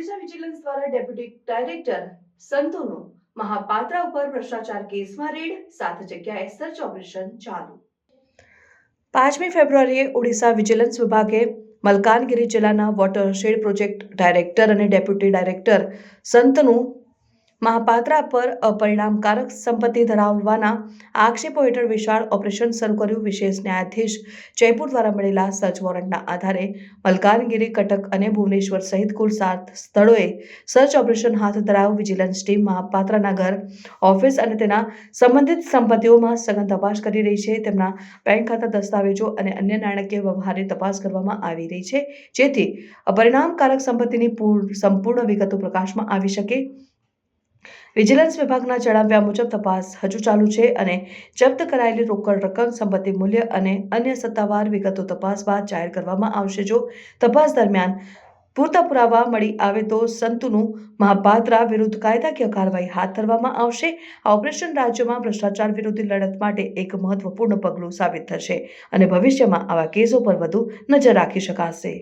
Vigilance દ્વારા deputy director સંતોનો Mohapatra ઉપર ભ્રષ્ટાચાર કેસમાં રેડ, સાત જગ્યાએ સર્ચ ઓપરેશન ચાલુ. પાંચમી ફેબ્રુઆરીએ ઓડિશા વિજિલન્સ વિભાગે મલકાનગિરી જિલ્લાના વોટરશેડ પ્રોજેક્ટ ડાયરેક્ટર અને ડેપ્યુટી ડાયરેક્ટર સંતનું મહાપાત્રા પર અપરિણામકારક સંપત્તિ ધરાવવાના આક્ષેપો હેઠળ વિશાળ ઓપરેશન શરૂ કર્યું વિશેષ ન્યાયાધીશ જયપુર દ્વારા મળેલા સર્ચ વોરંટના આધારે મલકાનગિરી, કટક અને ભુવનેશ્વર સહિત કુલ સાત સ્થળોએ સર્ચ ઓપરેશન હાથ ધરાયું વિજિલન્સ ટીમ મહાપાત્રના ઘર, ઓફિસ અને તેના સંબંધિત સંપત્તિઓમાં સઘન તપાસ કરી રહી છે. તેમના બેંક ખાતા દસ્તાવેજો અને અન્ય નાણાકીય વ્યવહારની તપાસ કરવામાં આવી રહી છે, જેથી અપરિણામકારક સંપત્તિની પૂર્ણ સંપૂર્ણ વિગતો પ્રકાશમાં આવી શકે. વિજિલન્સ વિભાગના જણાવ્યા મુજબ તપાસ હજુ ચાલુ છે અને જપ્ત કરાયેલી રોકડ રકમ સંપત્તિ મૂલ્ય અને અન્ય સત્તાવાર વિગતો તપાસ બાદ જાહેર કરવામાં આવશે. જો તપાસ દરમિયાન પૂરતા પુરાવા મળી આવે તો સંતુનું મહાપાત્રા વિરુદ્ધ કાયદાકીય કાર્યવાહી હાથ ધરવામાં આવશે. આ ઓપરેશન રાજ્યમાં ભ્રષ્ટાચાર વિરોધી લડત માટે એક મહત્વપૂર્ણ પગલું સાબિત થશે અને ભવિષ્યમાં આવા કેસો પર વધુ નજર રાખી શકાશે.